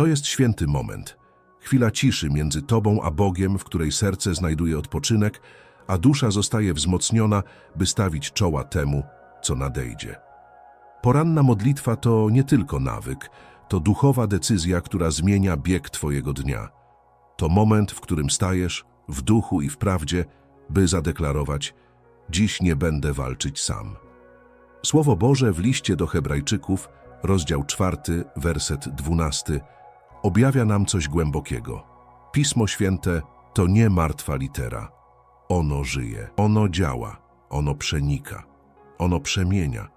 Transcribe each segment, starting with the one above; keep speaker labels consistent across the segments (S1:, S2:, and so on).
S1: To jest święty moment. Chwila ciszy między tobą a Bogiem, w której serce znajduje odpoczynek, a dusza zostaje wzmocniona, by stawić czoła temu, co nadejdzie. Poranna modlitwa to nie tylko nawyk, to duchowa decyzja, która zmienia bieg twojego dnia. To moment, w którym stajesz w duchu i w prawdzie, by zadeklarować: Dziś nie będę walczyć sam. Słowo Boże w liście do Hebrajczyków, rozdział 4, werset 12, objawia nam coś głębokiego. Pismo Święte to nie martwa litera. Ono żyje, ono działa, ono przenika, ono przemienia.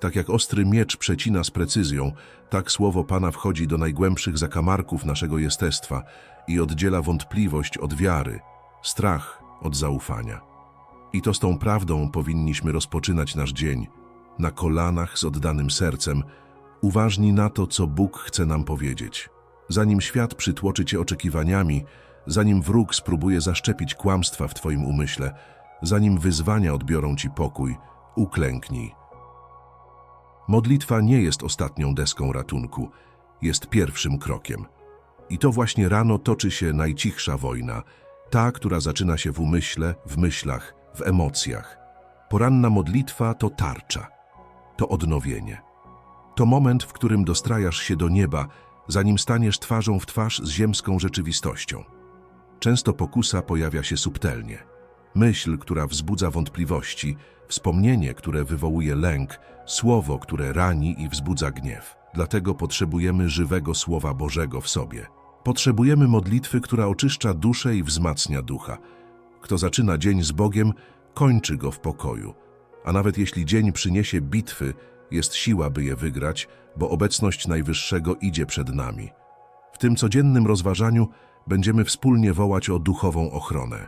S1: Tak jak ostry miecz przecina z precyzją, tak słowo Pana wchodzi do najgłębszych zakamarków naszego jestestwa i oddziela wątpliwość od wiary, strach od zaufania. I to z tą prawdą powinniśmy rozpoczynać nasz dzień, na kolanach z oddanym sercem, uważni na to, co Bóg chce nam powiedzieć. Zanim świat przytłoczy cię oczekiwaniami, zanim wróg spróbuje zaszczepić kłamstwa w twoim umyśle, zanim wyzwania odbiorą ci pokój, uklęknij. Modlitwa nie jest ostatnią deską ratunku, jest pierwszym krokiem. I to właśnie rano toczy się najcichsza wojna, ta, która zaczyna się w umyśle, w myślach, w emocjach. Poranna modlitwa to tarcza, to odnowienie. To moment, w którym dostrajasz się do nieba, zanim staniesz twarzą w twarz z ziemską rzeczywistością. Często pokusa pojawia się subtelnie. Myśl, która wzbudza wątpliwości, wspomnienie, które wywołuje lęk, słowo, które rani i wzbudza gniew. Dlatego potrzebujemy żywego Słowa Bożego w sobie. Potrzebujemy modlitwy, która oczyszcza duszę i wzmacnia ducha. Kto zaczyna dzień z Bogiem, kończy go w pokoju. A nawet jeśli dzień przyniesie bitwy, jest siła, by je wygrać, bo obecność Najwyższego idzie przed nami. W tym codziennym rozważaniu będziemy wspólnie wołać o duchową ochronę.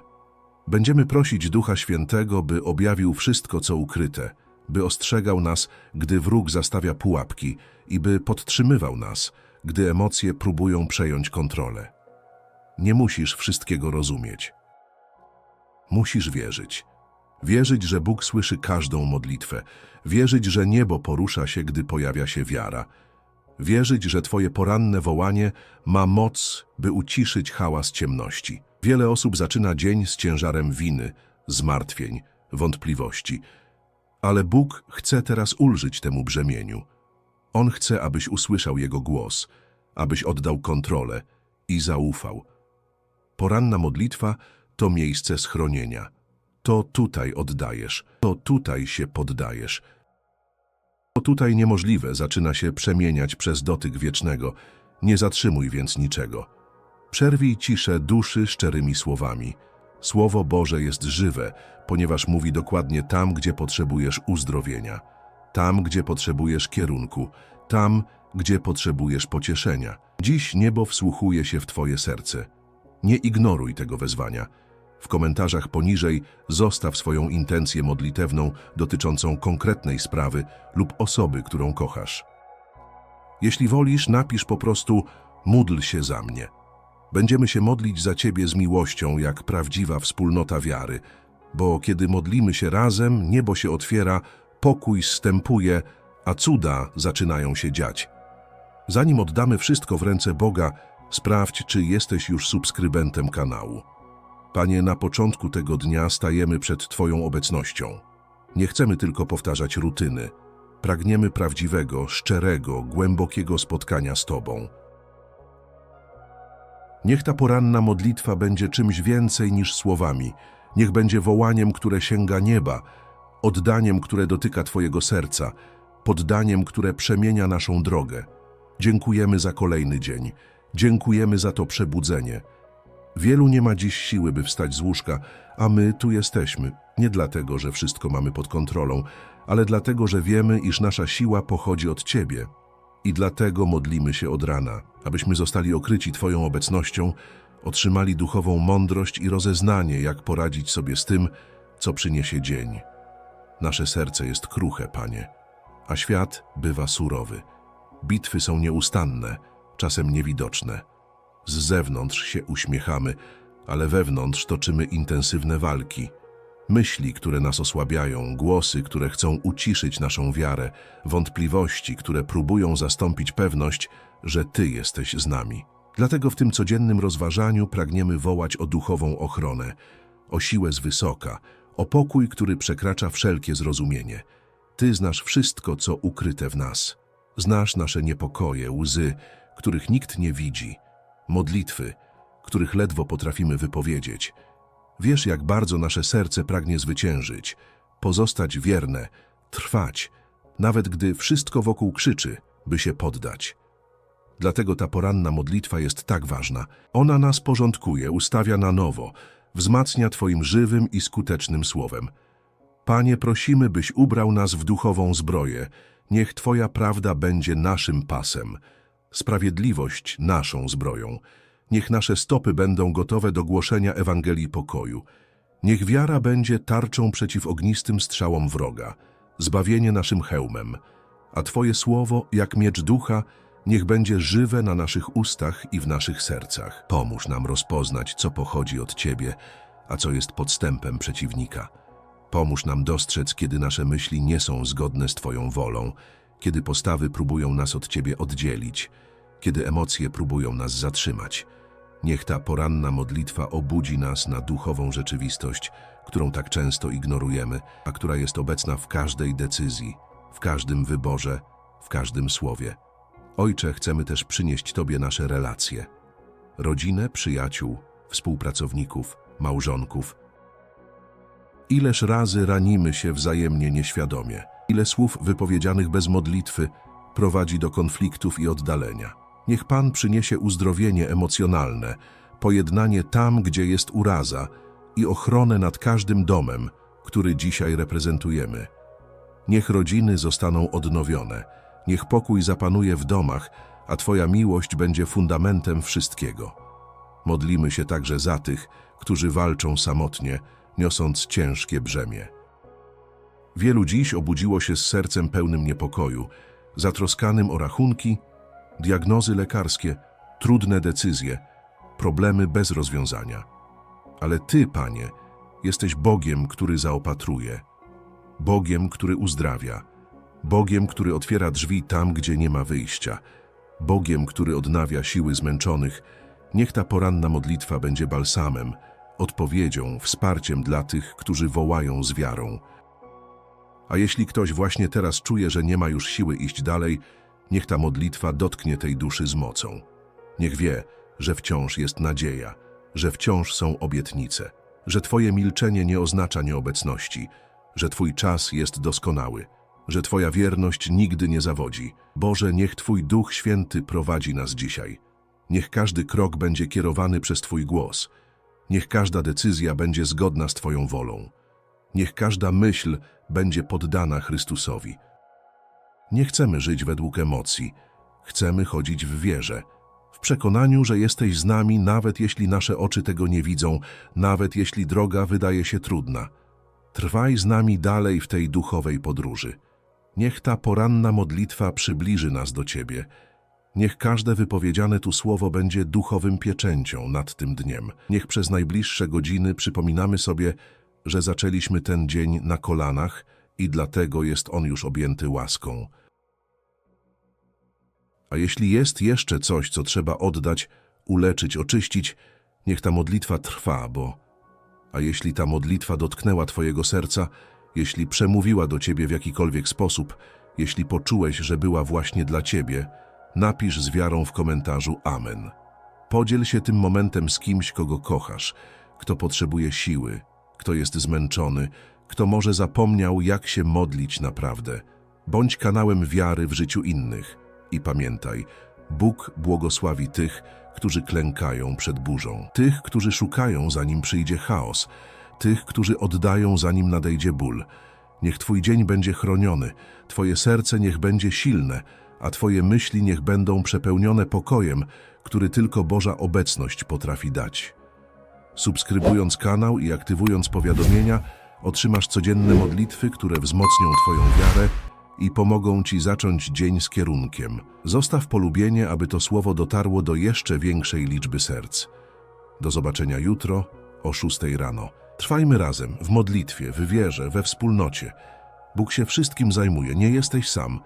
S1: Będziemy prosić Ducha Świętego, by objawił wszystko, co ukryte, by ostrzegał nas, gdy wróg zastawia pułapki i by podtrzymywał nas, gdy emocje próbują przejąć kontrolę. Nie musisz wszystkiego rozumieć. Musisz wierzyć. Wierzyć, że Bóg słyszy każdą modlitwę. Wierzyć, że niebo porusza się, gdy pojawia się wiara. Wierzyć, że Twoje poranne wołanie ma moc, by uciszyć hałas ciemności. Wiele osób zaczyna dzień z ciężarem winy, zmartwień, wątpliwości. Ale Bóg chce teraz ulżyć temu brzemieniu. On chce, abyś usłyszał Jego głos, abyś oddał kontrolę i zaufał. Poranna modlitwa to miejsce schronienia. To tutaj oddajesz, to tutaj się poddajesz. To tutaj niemożliwe zaczyna się przemieniać przez dotyk wiecznego. Nie zatrzymuj więc niczego. Przerwij ciszę duszy szczerymi słowami. Słowo Boże jest żywe, ponieważ mówi dokładnie tam, gdzie potrzebujesz uzdrowienia, tam, gdzie potrzebujesz kierunku, tam, gdzie potrzebujesz pocieszenia. Dziś niebo wsłuchuje się w Twoje serce. Nie ignoruj tego wezwania. W komentarzach poniżej zostaw swoją intencję modlitewną dotyczącą konkretnej sprawy lub osoby, którą kochasz. Jeśli wolisz, napisz po prostu módl się za mnie. Będziemy się modlić za Ciebie z miłością, jak prawdziwa wspólnota wiary, bo kiedy modlimy się razem, niebo się otwiera, pokój zstępuje, a cuda zaczynają się dziać. Zanim oddamy wszystko w ręce Boga, sprawdź, czy jesteś już subskrybentem kanału. Panie, na początku tego dnia stajemy przed Twoją obecnością. Nie chcemy tylko powtarzać rutyny. Pragniemy prawdziwego, szczerego, głębokiego spotkania z Tobą. Niech ta poranna modlitwa będzie czymś więcej niż słowami. Niech będzie wołaniem, które sięga nieba, oddaniem, które dotyka Twojego serca, poddaniem, które przemienia naszą drogę. Dziękujemy za kolejny dzień. Dziękujemy za to przebudzenie. Wielu nie ma dziś siły, by wstać z łóżka, a my tu jesteśmy. Nie dlatego, że wszystko mamy pod kontrolą, ale dlatego, że wiemy, iż nasza siła pochodzi od Ciebie. I dlatego modlimy się od rana, abyśmy zostali okryci Twoją obecnością, otrzymali duchową mądrość i rozeznanie, jak poradzić sobie z tym, co przyniesie dzień. Nasze serce jest kruche, Panie, a świat bywa surowy. Bitwy są nieustanne, czasem niewidoczne. Z zewnątrz się uśmiechamy, ale wewnątrz toczymy intensywne walki. Myśli, które nas osłabiają, głosy, które chcą uciszyć naszą wiarę, wątpliwości, które próbują zastąpić pewność, że Ty jesteś z nami. Dlatego w tym codziennym rozważaniu pragniemy wołać o duchową ochronę, o siłę z wysoka, o pokój, który przekracza wszelkie zrozumienie. Ty znasz wszystko, co ukryte w nas. Znasz nasze niepokoje, łzy, których nikt nie widzi, modlitwy, których ledwo potrafimy wypowiedzieć. Wiesz, jak bardzo nasze serce pragnie zwyciężyć, pozostać wierne, trwać, nawet gdy wszystko wokół krzyczy, by się poddać. Dlatego ta poranna modlitwa jest tak ważna. Ona nas porządkuje, ustawia na nowo, wzmacnia Twoim żywym i skutecznym słowem. Panie, prosimy, byś ubrał nas w duchową zbroję. Niech Twoja prawda będzie naszym pasem, sprawiedliwość naszą zbroją. Niech nasze stopy będą gotowe do głoszenia Ewangelii pokoju. Niech wiara będzie tarczą przeciw ognistym strzałom wroga, zbawienie naszym hełmem, a Twoje słowo, jak miecz ducha, niech będzie żywe na naszych ustach i w naszych sercach. Pomóż nam rozpoznać, co pochodzi od Ciebie, a co jest podstępem przeciwnika. Pomóż nam dostrzec, kiedy nasze myśli nie są zgodne z Twoją wolą, kiedy postawy próbują nas od Ciebie oddzielić, kiedy emocje próbują nas zatrzymać. Niech ta poranna modlitwa obudzi nas na duchową rzeczywistość, którą tak często ignorujemy, a która jest obecna w każdej decyzji, w każdym wyborze, w każdym słowie. Ojcze, chcemy też przynieść Tobie nasze relacje. Rodzinę, przyjaciół, współpracowników, małżonków. Ileż razy ranimy się wzajemnie nieświadomie. Ile słów wypowiedzianych bez modlitwy prowadzi do konfliktów i oddalenia. Niech Pan przyniesie uzdrowienie emocjonalne, pojednanie tam, gdzie jest uraza i ochronę nad każdym domem, który dzisiaj reprezentujemy. Niech rodziny zostaną odnowione, niech pokój zapanuje w domach, a Twoja miłość będzie fundamentem wszystkiego. Modlimy się także za tych, którzy walczą samotnie, niosąc ciężkie brzemię. Wielu dziś obudziło się z sercem pełnym niepokoju, zatroskanym o rachunki, diagnozy lekarskie, trudne decyzje, problemy bez rozwiązania. Ale Ty, Panie, jesteś Bogiem, który zaopatruje, Bogiem, który uzdrawia, Bogiem, który otwiera drzwi tam, gdzie nie ma wyjścia, Bogiem, który odnawia siły zmęczonych. Niech ta poranna modlitwa będzie balsamem, odpowiedzią, wsparciem dla tych, którzy wołają z wiarą. A jeśli ktoś właśnie teraz czuje, że nie ma już siły iść dalej, niech ta modlitwa dotknie tej duszy z mocą. Niech wie, że wciąż jest nadzieja, że wciąż są obietnice, że Twoje milczenie nie oznacza nieobecności, że Twój czas jest doskonały, że Twoja wierność nigdy nie zawodzi. Boże, niech Twój Duch Święty prowadzi nas dzisiaj. Niech każdy krok będzie kierowany przez Twój głos. Niech każda decyzja będzie zgodna z Twoją wolą. Niech każda myśl będzie poddana Chrystusowi. Nie chcemy żyć według emocji, chcemy chodzić w wierze, w przekonaniu, że jesteś z nami, nawet jeśli nasze oczy tego nie widzą, nawet jeśli droga wydaje się trudna. Trwaj z nami dalej w tej duchowej podróży. Niech ta poranna modlitwa przybliży nas do Ciebie. Niech każde wypowiedziane tu słowo będzie duchowym pieczęcią nad tym dniem. Niech przez najbliższe godziny przypominamy sobie, że zaczęliśmy ten dzień na kolanach i dlatego jest on już objęty łaską. A jeśli jest jeszcze coś, co trzeba oddać, uleczyć, oczyścić, niech ta modlitwa trwa, bo... A jeśli ta modlitwa dotknęła Twojego serca, jeśli przemówiła do Ciebie w jakikolwiek sposób, jeśli poczułeś, że była właśnie dla Ciebie, napisz z wiarą w komentarzu Amen. Podziel się tym momentem z kimś, kogo kochasz, kto potrzebuje siły, kto jest zmęczony, kto może zapomniał, jak się modlić naprawdę. Bądź kanałem wiary w życiu innych. I pamiętaj, Bóg błogosławi tych, którzy klękają przed burzą, tych, którzy szukają, zanim przyjdzie chaos, tych, którzy oddają, zanim nadejdzie ból. Niech Twój dzień będzie chroniony, Twoje serce niech będzie silne, a Twoje myśli niech będą przepełnione pokojem, który tylko Boża obecność potrafi dać. Subskrybując kanał i aktywując powiadomienia, otrzymasz codzienne modlitwy, które wzmocnią Twoją wiarę i pomogą Ci zacząć dzień z kierunkiem. Zostaw polubienie, aby to słowo dotarło do jeszcze większej liczby serc. Do zobaczenia jutro o 6 rano. Trwajmy razem w modlitwie, w wierze, we wspólnocie. Bóg się wszystkim zajmuje, nie jesteś sam.